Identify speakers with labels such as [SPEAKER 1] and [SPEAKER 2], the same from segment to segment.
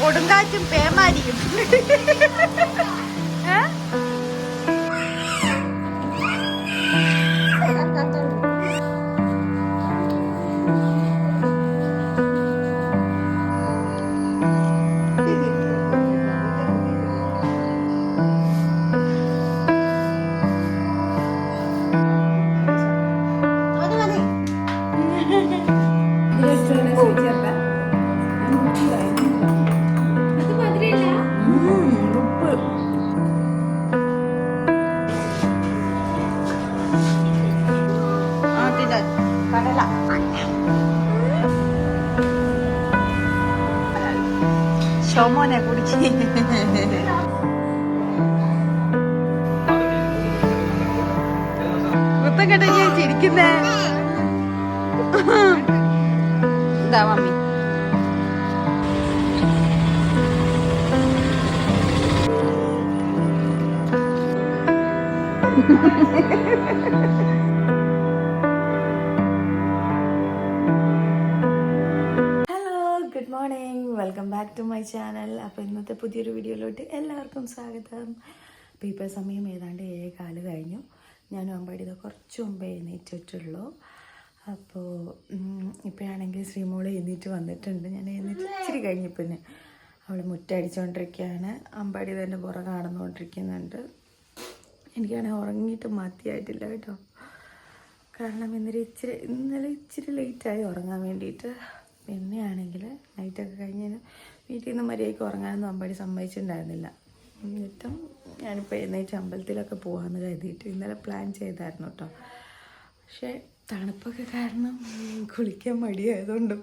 [SPEAKER 1] കൊടുങ്കാറ്റും പേമാരിയും. ഞാൻ ചിരിക്കുന്നേ. എന്താ mummy. Hello good morning welcome back to my channel അപ്പോൾ ഇന്നത്തെ പുതിയൊരു വീഡിയോയിലോട്ട് എല്ലാവർക്കും സ്വാഗതം. അപ്പോൾ ഇപ്പോൾ സമയം ഏതാണ്ട് ഏഴ് കാൽ കഴിഞ്ഞു. ഞാനും അമ്പാടി ഇത് കുറച്ച് മുമ്പ് എഴുന്നേറ്റിട്ടുള്ളൂ അപ്പോൾ ഇപ്പോഴാണെങ്കിൽ ശ്രീമോൾ എഴുന്നേറ്റ് വന്നിട്ടുണ്ട്. ഞാൻ എഴുന്നേറ്റ് ഇച്ചിരി കഴിഞ്ഞു പിന്നെ അവൾ മുറ്റടിച്ചുകൊണ്ടിരിക്കുകയാണ് അമ്പാടി തന്നെ പുറകെ നടന്നുകൊണ്ടിരിക്കുന്നുണ്ട് എനിക്കാണെങ്കിൽ ഉറങ്ങിയിട്ട് മതിയായിട്ടില്ല കേട്ടോ. കാരണം ഇന്നലെ ഇച്ചിരി ഇന്നലെ ഇച്ചിരി ലേറ്റായി ഉറങ്ങാൻ വേണ്ടിയിട്ട്. പിന്നെയാണെങ്കിൽ നൈറ്റൊക്കെ കഴിഞ്ഞ് വീട്ടിൽ നിന്ന് മര്യാദയ്ക്ക് ഉറങ്ങാനൊന്നും അമ്പാടി സമ്മതിച്ചിട്ടുണ്ടായിരുന്നില്ല. എന്നിട്ടും ഞാനിപ്പോൾ എഴുന്നേറ്റ് അമ്പലത്തിലൊക്കെ പോകാമെന്ന് കരുതിയിട്ട് ഇന്നലെ പ്ലാൻ ചെയ്തായിരുന്നു കേട്ടോ പക്ഷേ തണുപ്പൊക്കെ കാരണം കുളിക്കാൻ മടിയായതുകൊണ്ടും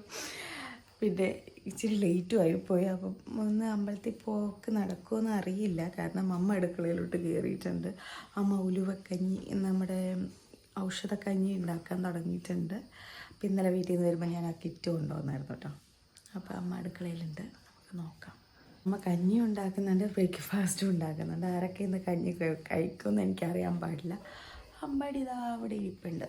[SPEAKER 1] പിന്നെ ഇച്ചിരി ലേറ്റും ആയിപ്പോയി അപ്പം ഒന്ന് അമ്പലത്തിൽ പോക്ക് നടക്കുമെന്ന് അറിയില്ല. കാരണം അമ്മ അടുക്കളയിലോട്ട് കയറിയിട്ടുണ്ട് അമ്മ ഉലുവക്കഞ്ഞി നമ്മുടെ ഔഷധക്കഞ്ഞി ഉണ്ടാക്കാൻ തുടങ്ങിയിട്ടുണ്ട്. അപ്പം ഇന്നലെ വീട്ടിൽ നിന്ന് വരുമ്പോൾ ഞാൻ ആ കിറ്റ് കൊണ്ടുവന്നായിരുന്നു കേട്ടോ അപ്പോൾ അമ്മ അടുക്കളയിലുണ്ട്. നമുക്ക് നോക്കാം. അമ്മ കഞ്ഞി ഉണ്ടാക്കുന്നുണ്ട് ബ്രേക്ക്ഫാസ്റ്റും ഉണ്ടാക്കുന്നുണ്ട്. ആരൊക്കെ ഇന്ന് കഞ്ഞി കഴി- കഴിക്കുമെന്ന് എനിക്കറിയാൻ പാടില്ല. അമ്പാടി ഇതാ അവിടെ ഇരിപ്പുണ്ട്.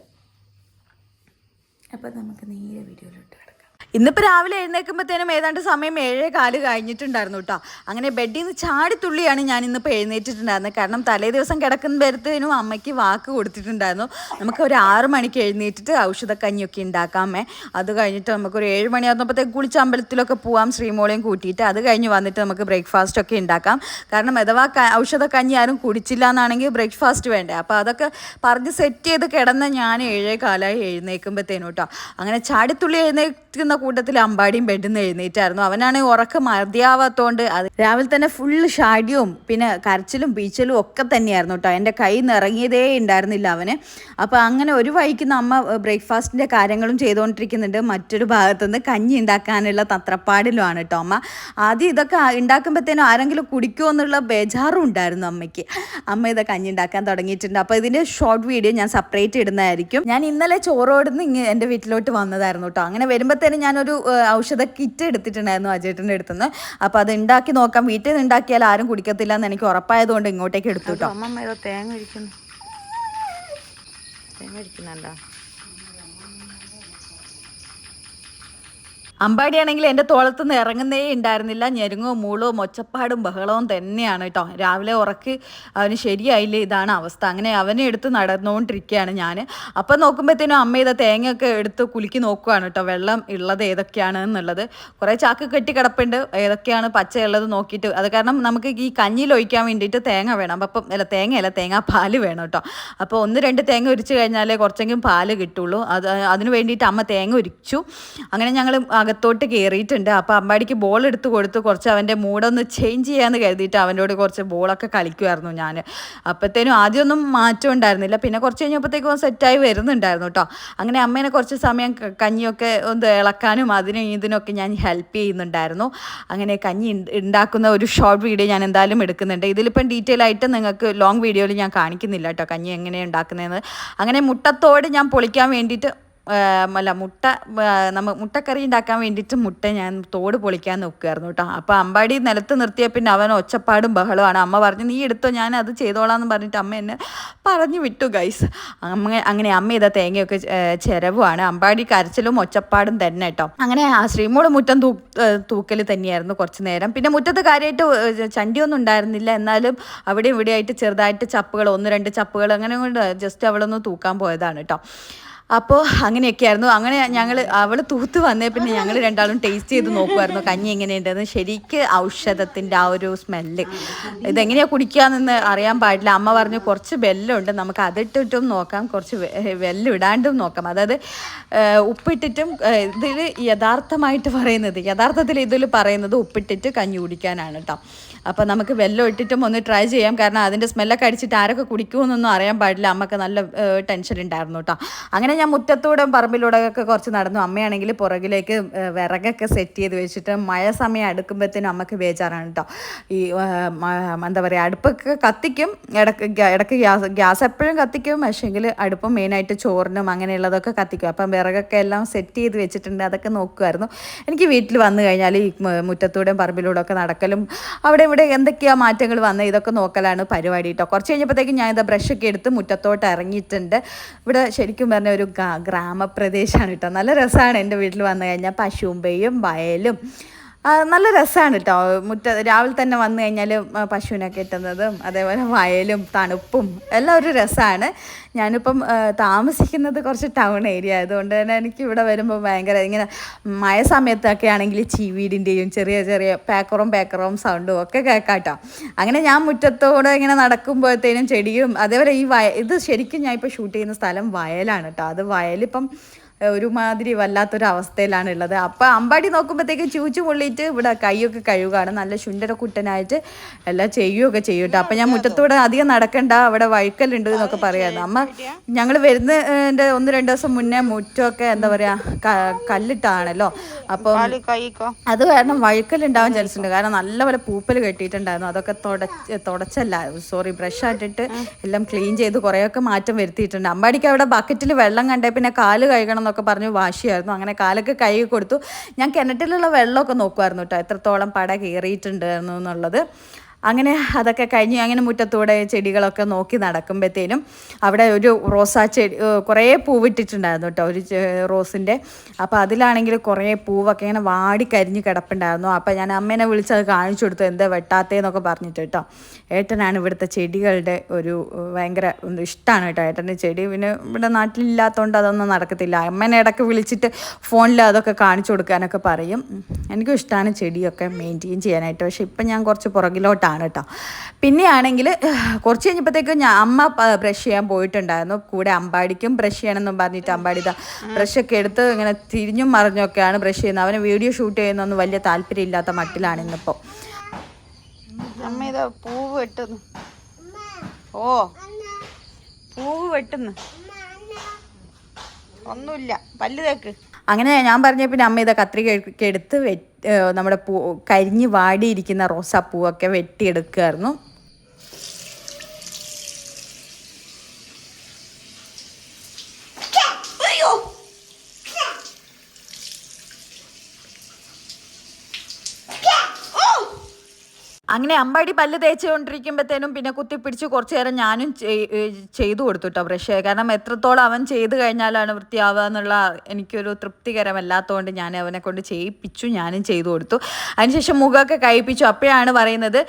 [SPEAKER 1] അപ്പം നമുക്ക് നേരെ വീഡിയോയിലോട്ട് കിടക്കാം. ഇന്നിപ്പോൾ രാവിലെ എഴുന്നേൽക്കുമ്പോഴത്തേനും ഏതാണ്ട് സമയം ഏഴേ കാൽ കഴിഞ്ഞിട്ടുണ്ടായിരുന്നു കേട്ടോ അങ്ങനെ ബെഡിൽ നിന്ന് ചാടിത്തുള്ളിയാണ് ഞാൻ ഇന്നിപ്പോൾ എഴുന്നേറ്റിട്ടുണ്ടായിരുന്നത്. കാരണം തലേ ദിവസം കിടക്കുന്ന വരുത്തേനും അമ്മയ്ക്ക് വാക്ക് കൊടുത്തിട്ടുണ്ടായിരുന്നു. നമുക്ക് ഒരു ആറ് മണിക്ക് എഴുന്നേറ്റിട്ട് ഔഷധക്കഞ്ഞിയൊക്കെ ഉണ്ടാക്കാമേ. അത് കഴിഞ്ഞിട്ട് നമുക്ക് ഒരു ഏഴ് മണിയാകുമ്പോഴത്തേക്ക് കുളിച്ച് അമ്പലത്തിലൊക്കെ പോവാം ശ്രീമോളെയും കൂട്ടിയിട്ട്. അത് കഴിഞ്ഞ് വന്നിട്ട് നമുക്ക് ബ്രേക്ക്ഫാസ്റ്റ് ഒക്കെ ഉണ്ടാക്കാം. കാരണം അഥവാ ഔഷധക്കഞ്ഞി ആരും കുടിച്ചില്ല എന്നാണെങ്കിൽ ബ്രേക്ക്ഫാസ്റ്റ് വേണ്ടേ. അപ്പോൾ അതൊക്കെ പറഞ്ഞ് സെറ്റ് ചെയ്ത് കിടന്ന ഞാൻ ഏഴേ കാലമായി എഴുന്നേൽക്കുമ്പോഴത്തേനും കേട്ടോ അങ്ങനെ ചാടിത്തുള്ളി എഴുന്നേൽക്കുന്ന കൂട്ടത്തിൽ അമ്പാടിയും ബെഡിൽ നിന്ന് എഴുന്നേറ്റായിരുന്നു. അവനാണ് ഉറക്കം മതിയാവാത്തോണ്ട് അത് രാവിലെ തന്നെ ഫുള്ള് ഷാഡിയും പിന്നെ കരച്ചിലും പീച്ചലും ഒക്കെ തന്നെയായിരുന്നു കേട്ടോ. എന്റെ കൈ നിറങ്ങിയതേ ഉണ്ടായിരുന്നില്ല അവന്. അപ്പോൾ അങ്ങനെ ഒരു വഴിക്ക് നമ്മ ബ്രേക്ക്ഫാസ്റ്റിന്റെ കാര്യങ്ങളും ചെയ്തുകൊണ്ടിരിക്കുന്നുണ്ട്. മറ്റൊരു ഭാഗത്തുനിന്ന് കഞ്ഞി ഉണ്ടാക്കാനുള്ള തത്രപ്പാടിലുമാണ് കേട്ടോ അമ്മ. ആദ്യം ഇതൊക്കെ ഉണ്ടാക്കുമ്പോഴത്തേനും ആരെങ്കിലും കുടിക്കുമോ എന്നുള്ള ബേജാറും ഉണ്ടായിരുന്നു അമ്മയ്ക്ക്. അമ്മ ഇത് കഞ്ഞി ഉണ്ടാക്കാൻ തുടങ്ങിയിട്ടുണ്ട്. അപ്പോൾ ഇതിന്റെ ഷോർട്ട് വീഡിയോ ഞാൻ സെപ്പറേറ്റ് ഇടുന്നതായിരിക്കും. ഞാൻ ഇന്നലെ ചോറോടുന്ന് ഇങ്ങനെ എന്റെ വീട്ടിലോട്ട് വന്നതായിരുന്നു കേട്ടോ. അങ്ങനെ വരുമ്പോഴത്തേനും ഞാനൊരു ഔഷധ കിറ്റ് എടുത്തിട്ടുണ്ടായിരുന്നു അജേട്ടന്റെ അടുത്തുനിന്ന്. അപ്പോൾ അത് ഉണ്ടാക്കി നോക്കാം. വീട്ടിൽ നിന്ന് ഉണ്ടാക്കിയാൽ ആരും കുടിക്കത്തില്ല എന്ന് എനിക്ക് ഉറപ്പായതുകൊണ്ട് ഇങ്ങോട്ടേക്ക് എടുത്തു കേട്ടോ. തേങ്ങ ഇരിക്കുന്നു തേങ്ങ ഇരിക്കുന്നുണ്ടോ അമ്പാടിയാണെങ്കിൽ എന്റെ തോളത്തുനിന്ന് ഇറങ്ങുന്നേ ഉണ്ടായിരുന്നില്ല. ഞെരുങ്ങോ മൂളോ മൊച്ചപ്പാടും ബഹളവും തന്നെയാണ് കേട്ടോ. രാവിലെ ഉറക്ക് അവന് ശരിയായില്ലേ? ഇതാണ് അവസ്ഥ. അങ്ങനെ അവനെ എടുത്ത് നടന്നുകൊണ്ടിരിക്കുകയാണ് ഞാൻ അപ്പം നോക്കുമ്പോഴത്തേനും അമ്മ ഇതാ തേങ്ങയൊക്കെ എടുത്ത് കുലുക്കി നോക്കുകയാണ് കേട്ടോ. വെള്ളം ഉള്ളത് ഏതൊക്കെയാണ് എന്നുള്ളത്. കുറേ ചാക്ക് കെട്ടി കിടപ്പുണ്ട്. ഏതൊക്കെയാണ് പച്ചയുള്ളത് നോക്കിയിട്ട്. അത് കാരണം നമുക്ക് ഈ കഞ്ഞിയിൽ ഒഴിക്കാൻ വേണ്ടിയിട്ട് തേങ്ങ വേണം. അപ്പം അല്ല തേങ്ങയല്ല തേങ്ങാ പാൽ വേണം കേട്ടോ. അപ്പോൾ ഒന്ന് രണ്ട് തേങ്ങ ഉരിച്ച് കഴിഞ്ഞാലേ കുറച്ചെങ്കിലും പാൽ കിട്ടുള്ളൂ. അത് അതിന് വേണ്ടിയിട്ട് അമ്മ തേങ്ങ ഉരിച്ചു. അങ്ങനെ ഞങ്ങൾ അകത്തോട്ട് കയറിയിട്ടുണ്ട് അപ്പോൾ അമ്പാടിക്ക് ബോൾ എടുത്ത് കൊടുത്ത് കുറച്ച് അവന്റെ മൂടൊന്ന് ചേഞ്ച് ചെയ്യാമെന്ന് കരുതിയിട്ട് അവനോട് കുറച്ച് ബോളൊക്കെ കളിക്കുമായിരുന്നു ഞാൻ അപ്പോഴത്തേനും ആദ്യമൊന്നും മാറ്റം ഉണ്ടായിരുന്നില്ല. പിന്നെ കുറച്ച് കഴിഞ്ഞപ്പോഴത്തേക്കും സെറ്റായി വരുന്നുണ്ടായിരുന്നു കേട്ടോ അങ്ങനെ അമ്മേനെ കുറച്ച് സമയം കഞ്ഞിയൊക്കെ ഒന്ന് ഇളക്കാനും അതിനും ഇതിനൊക്കെ ഞാൻ ഹെൽപ്പ് ചെയ്യുന്നുണ്ടായിരുന്നു. അങ്ങനെ കഞ്ഞി ഉണ്ടാക്കുന്ന ഒരു ഷോർട്ട് വീഡിയോ ഞാൻ എന്തായാലും എടുക്കുന്നുണ്ട്. ഇതിലിപ്പം ഡീറ്റെയിൽ ആയിട്ട് നിങ്ങൾക്ക് ലോങ് വീഡിയോയിൽ ഞാൻ കാണിക്കുന്നില്ല കേട്ടോ കഞ്ഞി എങ്ങനെയാണ് ഉണ്ടാക്കുന്നതെന്ന് അങ്ങനെ മുട്ടത്തോട് ഞാൻ പൊളിക്കാൻ വേണ്ടിയിട്ട് അല്ല മുട്ട നമ്മ മുട്ടക്കറി ഉണ്ടാക്കാൻ വേണ്ടിയിട്ട് മുട്ട ഞാൻ തോട് പൊളിക്കാൻ നോക്കുമായിരുന്നു കേട്ടോ. അപ്പോൾ അമ്പാടി നിലത്ത് നിർത്തിയ പിന്നെ അവൻ ഒച്ചപ്പാടും ബഹളമാണ് അമ്മ പറഞ്ഞു നീ എടുത്തോ ഞാൻ അത് ചെയ്തോളാം എന്ന് പറഞ്ഞിട്ട് അമ്മ എന്നെ പറഞ്ഞു വിട്ടു ഗൈസ് അമ്മ അങ്ങനെ അമ്മ ഇതാ തേങ്ങയൊക്കെ ചിരവുമാണ് അമ്പാടി കരച്ചിലും ഒച്ചപ്പാടും തന്നെ കേട്ടോ. അങ്ങനെ ആ ശ്രീമോൾ മുറ്റം തൂ തൂക്കൽ തന്നെയായിരുന്നു കുറച്ച് നേരം. പിന്നെ മുറ്റത്ത് കാര്യമായിട്ട് ചണ്ടിയൊന്നും ഉണ്ടായിരുന്നില്ല. എന്നാലും അവിടെ ഇവിടെയായിട്ട് ചെറുതായിട്ട് ചപ്പുകൾ ഒന്ന് രണ്ട് ചപ്പുകൾ അങ്ങനെ കൊണ്ട് ജസ്റ്റ് അവളൊന്ന് തൂക്കാൻ പോയതാണ് കേട്ടോ. അപ്പോൾ അങ്ങനെയൊക്കെയായിരുന്നു. അങ്ങനെ ഞങ്ങൾ അവൾ തൂത്ത് വന്നേ പിന്നെ ഞങ്ങൾ രണ്ടാളും ടേസ്റ്റ് ചെയ്ത് നോക്കുമായിരുന്നു കഞ്ഞി എങ്ങനെയുണ്ടെന്ന്. ശരിക്ക് ഔഷധത്തിന്റെ ആ ഒരു സ്മെല്ല് ഇതെങ്ങനെയാണ് കുടിക്കാമെന്ന് അറിയാൻ പാടില്ല. അമ്മ പറഞ്ഞു കുറച്ച് വെല്ലമുണ്ട് നമുക്ക് അതിട്ടിട്ടും നോക്കാം. കുറച്ച് വെല്ലം ഇടാണ്ടും നോക്കാം. അതായത് ഉപ്പിട്ടിട്ടും ഇതിൽ യഥാർത്ഥമായിട്ട് പറയുന്നത് യഥാർത്ഥത്തിൽ ഇതിൽ പറയുന്നത് ഉപ്പിട്ടിട്ട് കഞ്ഞി കുടിക്കാനാണ് കേട്ടോ അപ്പോൾ നമുക്ക് വെല്ലം ഇട്ടിട്ടും ഒന്ന് ട്രൈ ചെയ്യാം. കാരണം അതിന്റെ സ്മെല്ലൊക്കെ അടിച്ചിട്ട് ആരൊക്കെ കുടിക്കുമെന്നൊന്നും അറിയാൻ പാടില്ല. അമ്മയ്ക്ക് നല്ല ടെൻഷൻ ഉണ്ടായിരുന്നു കേട്ടോ അങ്ങനെ ഞാൻ മുറ്റത്തൂടെ പറമ്പിലൂടെ ഒക്കെ കുറച്ച് നടന്നു. അമ്മയാണെങ്കിൽ പുറകിലേക്ക് വിറകൊക്കെ സെറ്റ് ചെയ്ത് വെച്ചിട്ട് മഴ സമയം അടുക്കുമ്പോഴത്തേനും അമ്മയ്ക്ക് ബേജാറാണ് കേട്ടോ ഈ എന്താ പറയുക അടുപ്പൊക്കെ കത്തിക്കും. ഇടയ്ക്ക് ഇടയ്ക്ക് ഗ്യാസ് ഗ്യാസ് എപ്പോഴും കത്തിക്കും. പക്ഷേങ്കിൽ അടുപ്പം മെയിനായിട്ട് ചോറിനും അങ്ങനെയുള്ളതൊക്കെ കത്തിക്കും. അപ്പം വിറകൊക്കെ എല്ലാം സെറ്റ് ചെയ്ത് വെച്ചിട്ടുണ്ട്. അതൊക്കെ നോക്കുമായിരുന്നു എനിക്ക് വീട്ടിൽ വന്നു കഴിഞ്ഞാൽ ഈ മുറ്റത്തൂടെയും പറമ്പിലൂടെ ഒക്കെ നടക്കലും അവിടെ ഇവിടെ എന്തൊക്കെയാണ് മാറ്റങ്ങൾ വന്നത് ഇതൊക്കെ നോക്കലാണ് പരിപാടി കേട്ടോ കുറച്ച് കഴിഞ്ഞപ്പോഴത്തേക്കും ഞാൻ ബ്രഷൊക്കെ എടുത്ത് മുറ്റത്തോട്ട് ഇറങ്ങിയിട്ടുണ്ട്. ഇവിടെ ശരിക്കും പറഞ്ഞ ഒരു ഗ്രാമപ്രദേശമാണ് കേട്ടോ നല്ല രസമാണ് എന്റെ വീട്ടിൽ വന്നു കഴിഞ്ഞാൽ പശുമ്പയും വയലും നല്ല രസമാണ് കേട്ടോ മുറ്റ രാവിലെ തന്നെ വന്നു കഴിഞ്ഞാൽ പശുവിനെ കിട്ടുന്നതും അതേപോലെ വയലും തണുപ്പും എല്ലാം ഒരു രസമാണ് ഞാനിപ്പം താമസിക്കുന്നത് കുറച്ച് ടൗൺ ഏരിയ ആയതുകൊണ്ട് തന്നെ എനിക്ക് ഇവിടെ വരുമ്പോൾ ഭയങ്കര ഇങ്ങനെ മഴ സമയത്തൊക്കെ ആണെങ്കിൽ ചീവീടിന്റെയും ചെറിയ ചെറിയ പേക്കറും പേക്കറും സൗണ്ടും ഒക്കെ കേൾക്കാം കേട്ടോ അങ്ങനെ ഞാൻ മുറ്റത്തോടെ ഇങ്ങനെ നടക്കുമ്പോഴത്തേനും ചെടിയും അതേപോലെ ഈ വയ ഇത് ശരിക്കും ഞാൻ ഇപ്പോൾ ഷൂട്ട് ചെയ്യുന്ന സ്ഥലം വയലാണ് കേട്ടോ അത് വയലിപ്പം ഒരുമാതിരി വല്ലാത്തൊരു അവസ്ഥയിലാണ് ഉള്ളത് അപ്പോൾ അമ്പാടി നോക്കുമ്പോഴത്തേക്കും ചൂച്ചു പൊള്ളിയിട്ട് ഇവിടെ കൈയൊക്കെ കഴുകുകയാണ് നല്ല ശുണ്ടര കുട്ടനായിട്ട് എല്ലാം ചെയ്യുകയൊക്കെ ചെയ്യും കേട്ടോ അപ്പം ഞാൻ മുറ്റത്തൂടെ അധികം നടക്കണ്ട അവിടെ വഴുക്കലുണ്ട് എന്നൊക്കെ പറയാമായിരുന്നു അമ്മ ഞങ്ങൾ വരുന്നതിന്റെ ഒന്ന് രണ്ട് ദിവസം മുന്നേ മുറ്റമൊക്കെ എന്താ പറയുക കല്ലിട്ടാണല്ലോ. അപ്പോൾ അത് കാരണം വഴുക്കലുണ്ടാവാൻ ചാൻസ് ഉണ്ട് കാരണം നല്ലപോലെ പൂപ്പൽ കെട്ടിയിട്ടുണ്ടായിരുന്നു. അതൊക്കെ തുടച്ച് തുടച്ചല്ല. സോറി ബ്രഷ് ആയിട്ടിട്ട് എല്ലാം ക്ലീൻ ചെയ്ത് കുറേയൊക്കെ മാറ്റം വരുത്തിയിട്ടുണ്ട്. അമ്പാടിക്ക് അവിടെ ബക്കറ്റിൽ വെള്ളം കണ്ടേ പിന്നെ കാൽ കഴുകണം എന്നൊക്കെ പറഞ്ഞ് വാശിയായിരുന്നു. അങ്ങനെ കാലൊക്കെ കൈ കൊടുത്തു. ഞാൻ കിണറ്റിലുള്ള വെള്ളമൊക്കെ നോക്കുമായിരുന്നു കേട്ടോ. എത്രത്തോളം പട കയറിയിട്ടുണ്ടായിരുന്നു എന്നുള്ളത്. അങ്ങനെ അതൊക്കെ കഴിഞ്ഞ് അങ്ങനെ മുറ്റത്തൂടെ ചെടികളൊക്കെ നോക്കി നടക്കുമ്പോഴത്തേനും അവിടെ ഒരു റോസാ ചെടി കുറേ പൂവിട്ടിട്ടുണ്ടായിരുന്നു കേട്ടോ ഒരു റോസിന്റെ. അപ്പോൾ അതിലാണെങ്കിൽ കുറേ പൂവൊക്കെ ഇങ്ങനെ വാടി കരിഞ്ഞ് കിടപ്പുണ്ടായിരുന്നു. അപ്പോൾ ഞാൻ അമ്മേനെ വിളിച്ചത് കാണിച്ചു കൊടുത്തു എന്താ വെട്ടാത്തേന്നൊക്കെ പറഞ്ഞിട്ട് കേട്ടോ ഏട്ടനാണ് ഇവിടുത്തെ ചെടികളുടെ ഒരു ഭയങ്കര ഇഷ്ടമാണ് കേട്ടോ ഏട്ടന്റെ ചെടി. പിന്നെ ഇവിടെ നാട്ടിലില്ലാത്തതുകൊണ്ട് അതൊന്നും നടക്കത്തില്ല. അമ്മേനെ ഇടയ്ക്ക് വിളിച്ചിട്ട് ഫോണിൽ അതൊക്കെ കാണിച്ചു കൊടുക്കാനൊക്കെ പറയും. എനിക്കും ഇഷ്ടമാണ് ചെടിയൊക്കെ മെയിന്റെയിൻ ചെയ്യാനായിട്ട്. പക്ഷേ ഇപ്പം ഞാൻ കുറച്ച് പുറകിലോട്ടാണ് കേട്ടോ പിന്നെയാണെങ്കിൽ കുറച്ച് കഴിഞ്ഞപ്പോഴത്തേക്ക് ഞാൻ അമ്മ ബ്രഷ് ചെയ്യാൻ പോയിട്ടുണ്ടായിരുന്നു. കൂടെ അമ്പാടിക്കും ബ്രഷ് ചെയ്യണമെന്നും പറഞ്ഞിട്ട് അമ്പാടി ഇതാ ബ്രഷൊക്കെ എടുത്ത് ഇങ്ങനെ തിരിഞ്ഞും മറിഞ്ഞൊക്കെയാണ് ബ്രഷ് ചെയ്യുന്നത്. അവന് വീഡിയോ ഷൂട്ട് ചെയ്യുന്നൊന്നും വലിയ താല്പര്യമില്ലാത്ത മട്ടിലാണ് ഇന്നിപ്പോൾ
[SPEAKER 2] പൂവ് വെട്ടുന്നു. ഓ പൂവ് വെട്ടുന്നു. ഒന്നുമില്ല. പല്ല് തേക്ക്.
[SPEAKER 1] അങ്ങനെ ഞാൻ പറഞ്ഞ പിന്നെ അമ്മ ഇത് കത്രിക ഒക്കെ എടുത്ത് നമ്മുടെ പൂ കരിഞ്ഞ് വാടിയിരിക്കുന്ന റോസാപ്പൂവൊക്കെ വെട്ടിയെടുക്കുമായിരുന്നു അങ്ങനെ അമ്പാടി പല്ല് തേച്ചുകൊണ്ടിരിക്കുമ്പോഴത്തേനും പിന്നെ കുത്തിപ്പിടിച്ച് കുറച്ച് നേരം ഞാനും ചെയ്തു കൊടുത്തു കേട്ടോ ബ്രഷ്. കാരണം എത്രത്തോളം അവൻ ചെയ്ത് കഴിഞ്ഞാലാണ് വൃത്തിയാവുക എന്നുള്ള എനിക്കൊരു തൃപ്തികരമല്ലാത്തതുകൊണ്ട് ഞാൻ അവനെ കൊണ്ട് ചെയ്യിപ്പിച്ചു ഞാനും ചെയ്തു കൊടുത്തു. അതിനുശേഷം മുഖമൊക്കെ കഴിപ്പിച്ചു അപ്പോഴാണ് പറയുന്നത്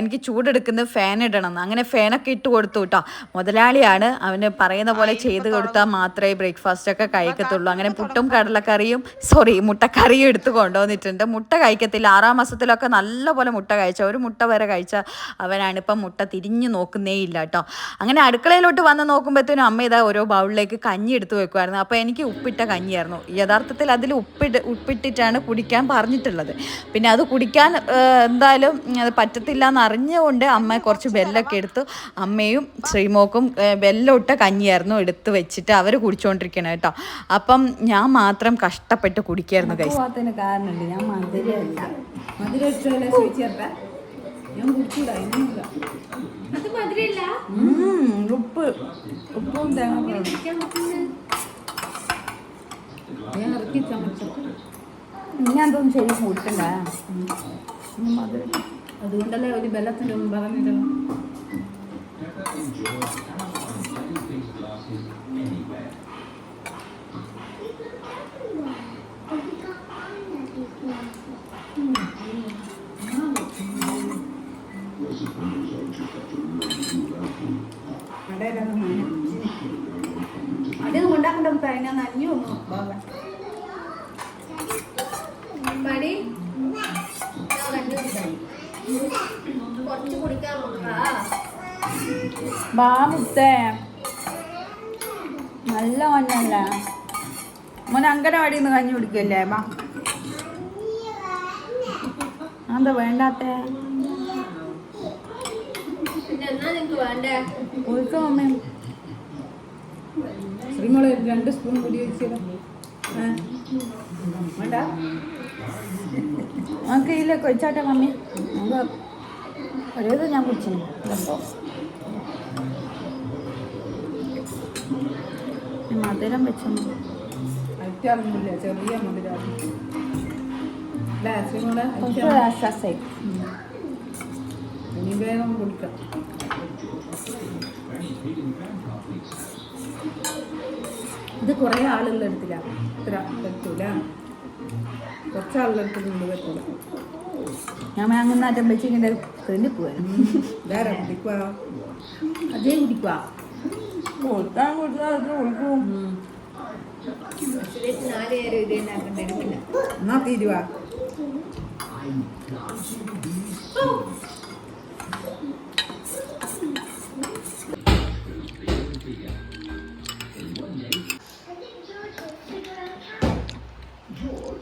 [SPEAKER 1] എനിക്ക് ചൂടെടുക്കുന്നത് ഫാൻ ഇടണം. അങ്ങനെ ഫാനൊക്കെ ഇട്ട് കൊടുത്തു കേട്ടോ മുതലാളിയാണ് അവന് പറയുന്ന പോലെ ചെയ്ത് കൊടുത്താൽ മാത്രമേ ബ്രേക്ക്ഫാസ്റ്റ് ഒക്കെ കഴിക്കത്തുള്ളൂ. അങ്ങനെ പുട്ടും കടലക്കറിയും സോറി മുട്ടക്കറിയും എടുത്തു കൊണ്ടുവന്നിട്ടുണ്ട്. മുട്ട കഴിക്കത്തില്ല. ആറാം മാസത്തിലൊക്കെ നല്ലപോലെ മുട്ട കഴിച്ച ഒരു മുട്ട വരെ കഴിച്ച അവനാണ് ഇപ്പം മുട്ട തിരിഞ്ഞു നോക്കുന്നേ ഇല്ല കേട്ടോ. അങ്ങനെ അടുക്കളയിലോട്ട് വന്ന് നോക്കുമ്പോഴത്തേനും അമ്മ ഇതാ ഓരോ ബൗളിലേക്ക് കഞ്ഞി എടുത്ത് വെക്കുമായിരുന്നു അപ്പോൾ എനിക്ക് ഉപ്പിട്ട കഞ്ഞിയായിരുന്നു. യഥാർത്ഥത്തിൽ അതിൽ ഉപ്പിട്ട് ഉപ്പിട്ടിട്ടാണ് കുടിക്കാൻ പറഞ്ഞിട്ടുള്ളത്. പിന്നെ അത് കുടിക്കാൻ എന്തായാലും അത് പറ്റത്തില്ല എന്ന് അറിഞ്ഞുകൊണ്ട് അമ്മ കുറച്ച് ബെല്ലൊക്കെ എടുത്ത്. അമ്മയും ശ്രീമോക്കും ബെല്ലൊട്ട കഞ്ഞിയായിരുന്നു എടുത്ത് വെച്ചിട്ട് അവർ കുടിച്ചുകൊണ്ടിരിക്കണം കേട്ടോ. അപ്പം ഞാൻ മാത്രം കഷ്ടപ്പെട്ട് കുടിക്കായിരുന്നു
[SPEAKER 3] കഴിച്ചു കാരണമുണ്ട്. ഞാൻ മധുരമല്ല. മധുരം ഇഷ്ടമല്ല ചോദിച്ചേർത്ത ഞാൻ കുടിക്കൂടാ ഇന്നില്ല ഉം, ഉപ്പ് ഉപ്പും തേങ്ങ
[SPEAKER 4] ഞാൻ ഇറക്കി ചമച്ചു.
[SPEAKER 1] ഞാൻ തോന്നുന്നു ശരി കൊടുക്കണ്ട
[SPEAKER 4] അതുകൊണ്ടല്ലേ ഒരു ബലത്തിന്റെ ഒന്നും
[SPEAKER 1] നല്ല മഞ്ഞല്ല? മോനെ അങ്കനവാടി നിന്ന് കഞ്ഞി കുടിക്കല്ലേ? ബാ. എന്താ വേണ്ടാത്തേ?
[SPEAKER 4] വേണ്ടേ?
[SPEAKER 1] അമ്മേ.
[SPEAKER 4] ശ്രീമോളെ രണ്ട് സ്പൂൺ കൂടി വെച്ചത്
[SPEAKER 1] വേണ്ട. നമുക്ക് ഇതിലേക്ക് വെച്ചാട്ടെ മമ്മി. നമുക്ക് ഒരേത് ഞാൻ കുടിച്ചു. അപ്പോൾ മധുരം വെച്ചു
[SPEAKER 4] അയക്കാറൊന്നുമില്ല ചെറിയ മധുരം. അല്ലേ ശ്രീമോളെ വേഗം കുടിക്കാം. ഇത് കുറേ ആളുള്ള എടുത്തില്ല ഇത്ര പറ്റൂല. കുറച്ച് ആളുള്ള എടുത്തിട്ടുണ്ട് പറ്റൂല.
[SPEAKER 1] ഞാൻ വാങ്ങുന്ന വെച്ചിങ്ങനെ തെന്നി പോവാൻ.
[SPEAKER 4] വേറെ കുടിക്കുക
[SPEAKER 1] അതേ കുടിക്കുക കൊടുക്കാൻ കൊടുത്താൽ അത് കൊടുക്കും.
[SPEAKER 4] എന്നാ തീരുവാ.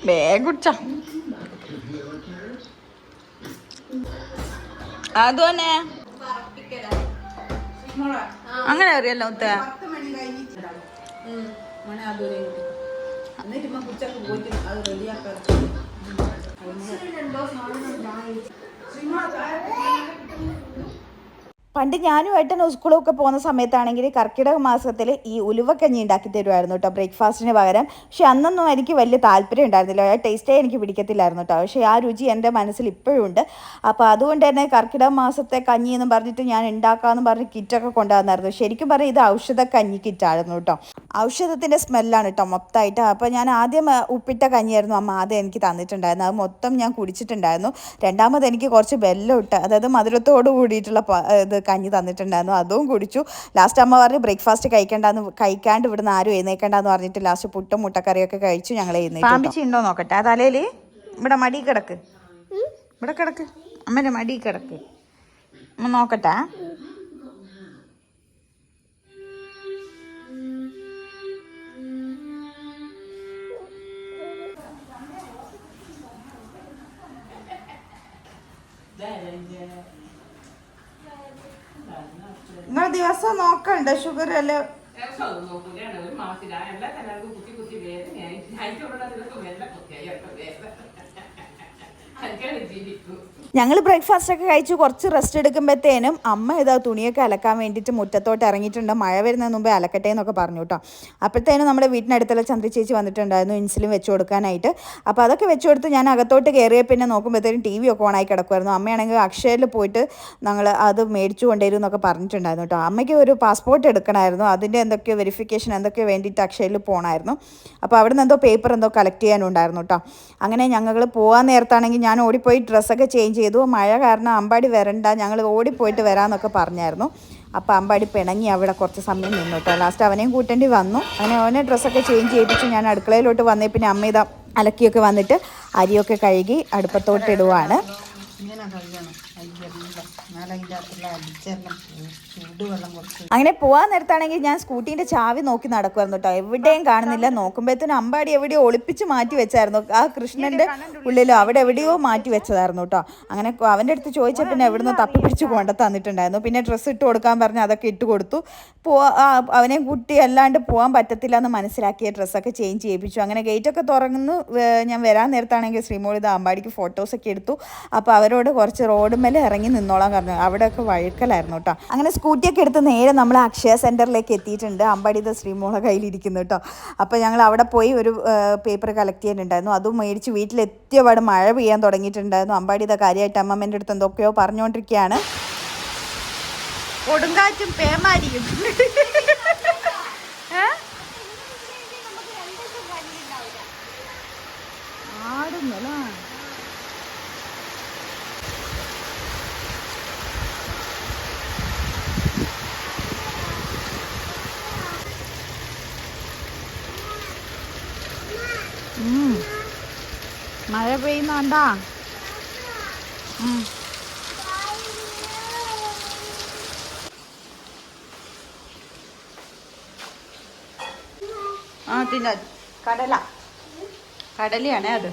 [SPEAKER 2] വേഗം കുടിച്ചോ. അത് തന്നെ. അങ്ങനെ അറിയല്ലോ മുത്ത.
[SPEAKER 4] മോനെ അതുവരെ എന്നിട്ട് ഇമ്മ ഉച്ചയ്ക്ക് പോയിട്ട് അത് റെഡിയാക്കാം
[SPEAKER 1] പണ്ട് ഞാനും ഏട്ടൻ സ്കൂളൊക്കെ പോകുന്ന സമയത്താണെങ്കിൽ കർക്കിടക മാസത്തിൽ ഈ ഉലുവക്കഞ്ഞി ഉണ്ടാക്കി തരുമായിരുന്നു കേട്ടോ ബ്രേക്ക്ഫാസ്റ്റിന് പകരം. പക്ഷെ അന്നൊന്നും എനിക്ക് വലിയ താല്പര്യം ഉണ്ടായിരുന്നില്ല. ആ ടേസ്റ്റേ എനിക്ക് പിടിക്കത്തില്ലായിരുന്നു കേട്ടോ. പക്ഷേ ആ രുചി എന്റെ മനസ്സിൽ ഇപ്പോഴും ഉണ്ട്. അപ്പോൾ അതുകൊണ്ട് തന്നെ കർക്കിടക മാസത്തെ കഞ്ഞി എന്ന് പറഞ്ഞിട്ട് ഞാൻ ഉണ്ടാക്കാമെന്ന് പറഞ്ഞ് കിറ്റൊക്കെ കൊണ്ടുവന്നായിരുന്നു. ശരിക്കും പറഞ്ഞാൽ ഇത് ഔഷധ കഞ്ഞി കിറ്റായിരുന്നു കേട്ടോ. ഔഷധത്തിന്റെ സ്മെല്ലാണ് കേട്ടോ മൊത്തമായിട്ട്. അപ്പോൾ ഞാൻ ആദ്യം ഉപ്പിട്ട കഞ്ഞിയായിരുന്നു അമ്മ ആദ്യം എനിക്ക് തന്നിട്ടുണ്ടായിരുന്നു അത് മൊത്തം ഞാൻ കുടിച്ചിട്ടുണ്ടായിരുന്നു. രണ്ടാമത് എനിക്ക് കുറച്ച് വെല്ലം ഇട്ട് അതായത് മധുരത്തോട് കൂടിയിട്ടുള്ള ഇത് കഞ്ഞി തന്നിട്ടുണ്ടായിരുന്നു. അതും കുടിച്ചു. ലാസ്റ്റ് അമ്മ പറഞ്ഞു ബ്രേക്ക്ഫാസ്റ്റ് കഴിക്കേണ്ടെന്ന് കഴിക്കാണ്ട് ഇവിടുന്ന് ആരും എഴുന്നേക്കണ്ടെന്ന് പറഞ്ഞിട്ട് ലാസ്റ്റ് പുട്ടും മുട്ടക്കറിയൊക്കെ കഴിച്ചു ഞങ്ങൾ എഴുന്നേറ്റ്
[SPEAKER 2] നോക്കട്ടെ. ആ തലയിൽ? ഇവിടെ മടി കിടക്ക്. ഇവിടെ കിടക്ക്. അമ്മേന്റെ മടി കിടക്ക്. നോക്കട്ടെ. ദിവസം നോക്കണ്ട ഷുഗർ അല്ലേ?
[SPEAKER 1] ഞങ്ങൾ ബ്രേക്ക്ഫാസ്റ്റ് ഒക്കെ കഴിച്ച് കുറച്ച് റെസ്റ്റ് എടുക്കുമ്പോഴത്തേനും അമ്മ ഇതാ തുണിയൊക്കെ അലക്കാൻ വേണ്ടിയിട്ട് മുറ്റത്തോട്ട് ഇറങ്ങിയിട്ടുണ്ട്. മഴ വരുന്നതിന് മുമ്പേ അലക്കട്ടെ എന്നൊക്കെ പറഞ്ഞു കേട്ടോ. അപ്പോഴത്തേനും നമ്മുടെ വീട്ടിനടുത്തുള്ള ചന്ദ്ര ചേച്ചി വന്നിട്ടുണ്ടായിരുന്നു ഇൻസുലിൻ വെച്ച് കൊടുക്കാനായിട്ട്. അപ്പോൾ അതൊക്കെ വെച്ച് കൊടുത്ത് ഞാൻ അകത്തോട്ട് കയറിയ പിന്നെ നോക്കുമ്പോഴത്തേനും ടി വി ഒക്കെ ഓണായി കിടക്കുമായിരുന്നു അമ്മയാണെങ്കിൽ അക്ഷയയിൽ പോയിട്ട് ഞങ്ങൾ അത് മേടിച്ചു കൊണ്ടുവരും എന്നൊക്കെ പറഞ്ഞിട്ടുണ്ടായിരുന്നു കേട്ടോ. അമ്മയ്ക്ക് ഒരു പാസ്പോർട്ട് എടുക്കണമായിരുന്നു. അതിന്റെ എന്തൊക്കെയോ വെരിഫിക്കേഷൻ എന്തൊക്കെയോ വേണ്ടിയിട്ട് അക്ഷയയിൽ പോകണമായിരുന്നു അപ്പോൾ അവിടെ നിന്ന് എന്തോ പേപ്പർ എന്തോ കളക്ട് ചെയ്യാനുണ്ടായിരുന്നു കേട്ടോ. അങ്ങനെ ഞങ്ങൾ പോകാൻ നേരത്താണെങ്കിൽ ഞാൻ ഓടിപ്പോയി ഡ്രസ്സൊക്കെ ചേഞ്ച് ചെയ്തു. മഴ കാരണം അമ്പാടി വരണ്ട ഞങ്ങൾ ഓടിപ്പോയിട്ട് വരാമെന്നൊക്കെ പറഞ്ഞായിരുന്നു. അപ്പോൾ അമ്പാടി പിണങ്ങി അവിടെ കുറച്ച് സമയം നിന്നു കേട്ടോ. ലാസ്റ്റ് അവനെയും കൂട്ടേണ്ടി വന്നു. അങ്ങനെ അവനെ ഡ്രസ്സൊക്കെ ചേഞ്ച് ചെയ്യിപ്പിച്ച്. ഞാൻ അടുക്കളയിലോട്ട് വന്നേ. പിന്നെ അമ്മ ഇതാ അലക്കിയൊക്കെ വന്നിട്ട് അരിയൊക്കെ കഴുകി അടുപ്പത്തോട്ട് ഇടുവാണ്. അങ്ങനെ പോവാൻ നേരത്താണെങ്കിൽ ഞാൻ സ്കൂട്ടീന്റെ ചാവി നോക്കി നടക്കുമായിരുന്നു കേട്ടോ. എവിടെയും കാണുന്നില്ല നോക്കുമ്പോഴത്തേനും അമ്പാടി എവിടെയോ ഒളിപ്പിച്ച് മാറ്റി വെച്ചായിരുന്നു. ആ കൃഷ്ണന്റെ ഉള്ളിലോ അവിടെ എവിടെയോ മാറ്റി വെച്ചതായിരുന്നു കേട്ടോ. അങ്ങനെ അവന്റെ അവന്റെ അടുത്ത് ചോദിച്ചാൽ പിന്നെ എവിടുന്ന് തപ്പി പിടിച്ച് കൊണ്ട് തന്നിട്ടുണ്ടായിരുന്നു. പിന്നെ ഡ്രസ്സ് ഇട്ട് കൊടുക്കാൻ പറഞ്ഞ് അതൊക്കെ ഇട്ട് കൊടുത്തു. പോവാ അവനെ കുട്ടി അല്ലാണ്ട് പോകാൻ പറ്റത്തില്ല എന്ന് മനസ്സിലാക്കിയ ഡ്രസ്സൊക്കെ ചേഞ്ച് ചെയ്യിപ്പിച്ചു. അങ്ങനെ ഗേറ്റ് ഒക്കെ തുറങ്ങുന്നു ഞാൻ വരാൻ നേരത്താണെങ്കിൽ ശ്രീമോളിത അമ്പാടിക്ക് ഫോട്ടോസൊക്കെ എടുത്തു. അപ്പോൾ അവരോട് കുറച്ച് റോഡ് മേലെ ഇറങ്ങി നിന്നോളാൻ
[SPEAKER 2] പറഞ്ഞു. അവിടെയൊക്കെ വഴുക്കലായിരുന്നു കേട്ടോ. അങ്ങനെ സ്കൂട്ടിയൊക്കെ എടുത്ത് നേരെ നമ്മൾ അക്ഷയ സെന്ററിലേക്ക് എത്തിയിട്ടുണ്ട്. അമ്പാടിത ശ്രീമോള കയ്യിലിരിക്കുന്നു കേട്ടോ. അപ്പോൾ ഞങ്ങൾ അവിടെ പോയി ഒരു പേപ്പർ കളക്ട് ചെയ്യാനുണ്ടായിരുന്നു. അതും മേടിച്ച് വീട്ടിലെത്തിയപാട് മഴ പെയ്യാൻ തുടങ്ങിയിട്ടുണ്ടായിരുന്നു. അമ്പാടിത കാര്യമായിട്ട് അമ്മമ്മേന്റെ അടുത്ത് എന്തൊക്കെയോ പറഞ്ഞുകൊണ്ടിരിക്കുകയാണ് കൊടുങ്കാറ്റും പേമാരിയും. മഴ പെയ്യുന്നുണ്ടാ? ആ തിന്ന. കടല. കടലയാണേ അത്.